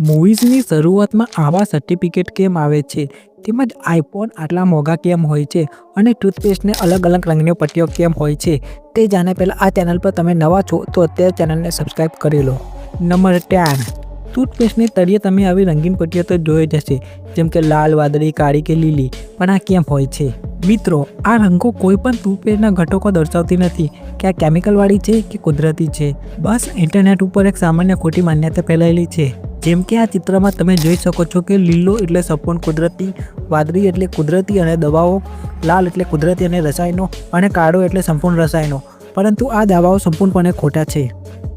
મૂવીઝની શરૂઆતમાં આવા સર્ટિફિકેટ કેમ આવે છે? તેમજ આઈફોન આટલા મોંઘા કેમ હોય છે? અને ટૂથપેસ્ટને અલગ અલગ રંગની પટ્ટીઓ કેમ હોય છે? તે જાણે પહેલાં આ ચેનલ પર તમે નવા છો તો અત્યારે ચેનલને સબસ્ક્રાઈબ કરી લો. નંબર ટેન ટૂથપેસ્ટની તળિયે તમે આવી રંગીન પટ્ટીઓ તો જોઈ જ હશે. જેમ કે લાલ, વાદળી, કાળી કે લીલી. પણ આ કેમ હોય છે? મિત્રો, આ રંગો કોઈ પણ ટૂથપેસ્ટના ઘટકો દર્શાવતી નથી. કે આ કેમિકલવાળી છે કે કુદરતી છે? બસ ઇન્ટરનેટ ઉપર એક સામાન્ય ખોટી માન્યતા ફેલાયેલી છે. જેમ કે આ ચિત્રમાં તમે જોઈ શકો છો કે લીલો એટલે સંપૂર્ણ કુદરતી, વાદળી એટલે કુદરતી અને દવાઓ, લાલ એટલે કુદરતી અને રસાયણો અને કાળો એટલે સંપૂર્ણ રસાયણો. પરંતુ આ દાવાઓ સંપૂર્ણપણે ખોટા છે.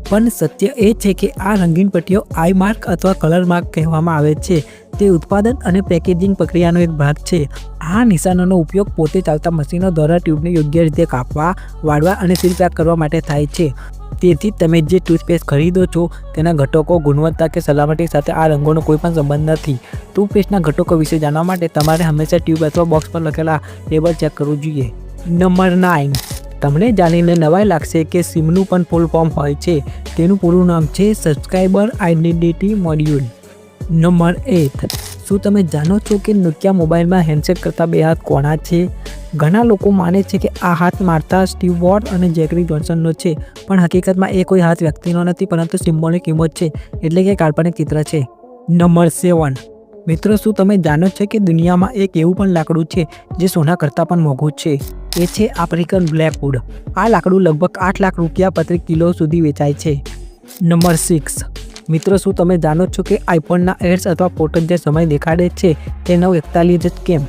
પણ સત્ય એ છે કે આ રંગીન પટ્ટીઓ આઈ માર્ક અથવા કલર માર્ક કહેવામાં આવે છે. તે ઉત્પાદન અને પેકેજિંગ પ્રક્રિયાનો એક ભાગ છે. આ નિશાનોનો ઉપયોગ પોતે ચાલતા મશીનો દ્વારા ટ્યુબને યોગ્ય રીતે કાપવા, વાળવા અને સીલ પેક કરવા માટે થાય છે. તેથી તમે જે ટૂથપેસ્ટ ખરીદો છો, તેના ઘટકો, ગુણવત્તા કે સલામતી સાથે આ રંગોનો કોઈ પણ સંબંધ નથી. ટૂથપેસ્ટના ઘટકો વિશે જાણવા માટે તમારે હંમેશા ટ્યુબ અથવા બોક્સ પર લખેલા લેબલ ચેક કરવું જોઈએ. નંબર નાઇન તમને જાણીને નવાઈ લાગશે કે સિમનું પણ ફૂલ ફોર્મ હોય છે. તેનું પૂરું નામ છે સબસ્ક્રાઈબર આઇડેન્ટિટી મોડ્યુલ નંબર એટ શું તમે જાણો છો કે નોકિયા મોબાઈલમાં હેન્ડસેટ કરતાં બે હાથ કોણા છે? ઘણા લોકો માને છે કે આ હાથ મારતા સ્ટીવ વોર્ડ અને જેકરી જોન્સનનો છે, પણ હકીકતમાં એ કોઈ હાથ વ્યક્તિનો નથી, પરંતુ સિમ્બોલની કિંમત છે, એટલે કે કાલ્પનિક ચિત્ર છે. Number seven. મિત્રો, શું તમે જાણો છો કે દુનિયામાં એક એવું પણ લાકડું છે, જે સોના કરતાં પણ મોંઘું છે? એ છે આફ્રિકન બ્લેકવુડ આ લાકડું લગભગ આઠ લાખ રૂપિયા પ્રતિ કિલો સુધી વેચાય છે. Number six. મિત્રો, શું તમે જાણો છો કે આઈફોનના એડ્સ અથવા ફોટો જે સમય દેખાડે છે તે નવ એકતાલીસ જ કેમ?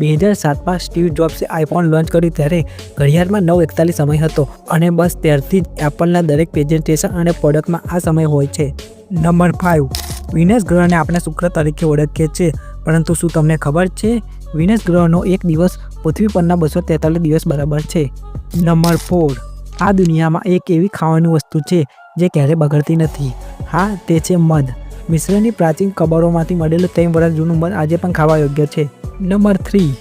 બે હજાર સાતમાં સ્ટીવ જોબ્સે આઈફોન લોન્ચ કર્યું ત્યારે ઘડિયાળમાં નવ એકતાલીસ સમય હતો અને બસ ત્યારથી જ એપલના દરેક પ્રેઝન્ટેશન અને પ્રોડક્ટમાં આ સમય હોય છે. નંબર ફાઇવ વિનસ ગ્રહને આપણે શુક્ર તરીકે ઓળખીએ છીએ. પરંતુ શું તમને ખબર છે? વિનસ ગ્રહનો એક દિવસ પૃથ્વી પરના બસો તેતાલીસ દિવસ બરાબર છે. Number four. આ દુનિયામાં એક એવી ખાવાની વસ્તુ છે જે ક્યારેય બગડતી નથી. હા, તે છે મધ. મિશ્રની પ્રાચીન કબરોમાંથી મળેલું ત્રણ વર્ષ જૂનું મધ આજે પણ ખાવા યોગ્ય છે. Number three.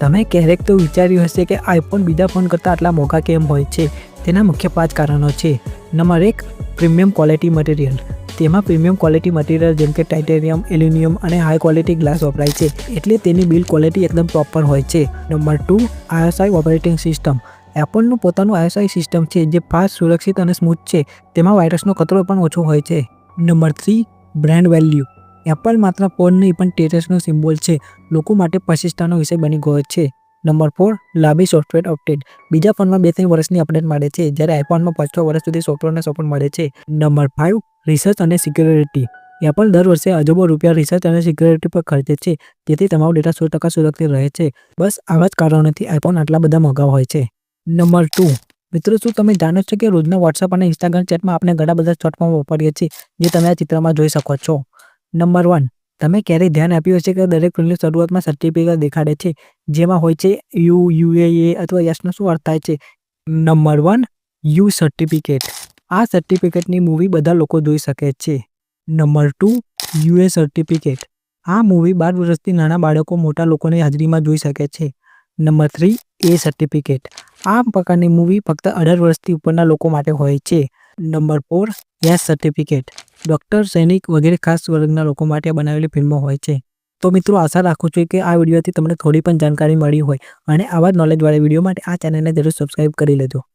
તમે ક્યારેક તો વિચાર્યું હશે કે આઈફોન બીજા ફોન કરતાં આટલા મોંઘા કેમ હોય છે? તેના મુખ્ય પાંચ કારણો છે. નંબર એક, પ્રીમિયમ ક્વોલિટી મટીરિયલ. તેમાં પ્રીમિયમ ક્વોલિટી મટીરિયલ જેમ કે ટાઇટેનિયમ, એલ્યુમિનિયમ અને હાઈ ક્વોલિટી ગ્લાસ વપરાય છે. એટલે તેની બિલ્ડ ક્વોલિટી એકદમ પ્રોપર હોય છે. Number two ISI operating system. એપલનું પોતાનું આઈએસઆઈ સિસ્ટમ છે, જે ફાસ્ટ, સુરક્ષિત અને સ્મૂથ છે. તેમાં વાયરસનો ખતરો પણ ઓછો હોય છે. Number three, brand value. Apple માત્ર ફોન નહીં, પણ ટેટસનો સિમ્બોલ છે. લોકો માટે પ્રતિષ્ઠાનો વિષય બની ગયો છે. નંબર ફોર, લાંબી સોફ્ટવેર અપડેટ. બીજા ફોનમાં બે ત્રણ વર્ષની અપડેટ મળે છે, જ્યારે આઈફોનમાં પાંચ છ વર્ષ સુધી સોફ્ટવેરને સપોર્ટ મળે છે. નંબર ફાઇવ રિસર્ચ અને સિક્યોરિટી. એપલ દર વર્ષે અજબો રૂપિયા રિસર્ચ અને સિક્યોરિટી પર ખર્ચે છે. તેથી તમારો ડેટા સો ટકા સુરક્ષિત રહે છે. બસ આવા જ કારણોથી આઈફોન આટલા બધા મોંઘા હોય છે. Number two. મિત્રો, શું તમે જાણો છો કે રોજના વોટ્સઅપ અને ઇન્સ્ટાગ્રામ ચેટમાં આપણે ઘણા બધા શોર્ટ ફોર્મ વાપરીએ છીએ, જે તમે આ ચિત્રમાં જોઈ શકો છો? નંબર વન, તમે ક્યારેય ધ્યાન આપ્યું હશે કે દરેક ફિલ્મની શરૂઆતમાં સર્ટિફિકેટ દેખાડે છે, જેમાં હોય છે યુ યુએએ અથવા યસનો શું અર્થ થાય છે? નંબર વન, યુ સર્ટિફિકેટ આ સર્ટિફિકેટની મૂવી બધા લોકો જોઈ શકે છે. નંબર ટુ યુએ સર્ટિફિકેટ આ મૂવી બાર વર્ષથી નાના બાળકો મોટા લોકોની હાજરીમાં જોઈ શકે છે. નંબર થ્રી, એ સર્ટિફિકેટ આ પ્રકારની મૂવી ફક્ત અઢાર વર્ષથી ઉપરના લોકો માટે હોય છે. Number four S certificate doctor સૈનિક વગેરે ખાસ વર્ગના લોકો માટે બનાવેલી ફિલ્મો હોય છે. તો મિત્રો, આશા રાખું છું કે આ વિડીયોથી તમને થોડી પણ જાણકારી મળી હોય. અને આવા જ નોલેજવાળા વીડિયો માટે આ ચેનલને જરૂર સબસ્ક્રાઈબ કરી લેજો.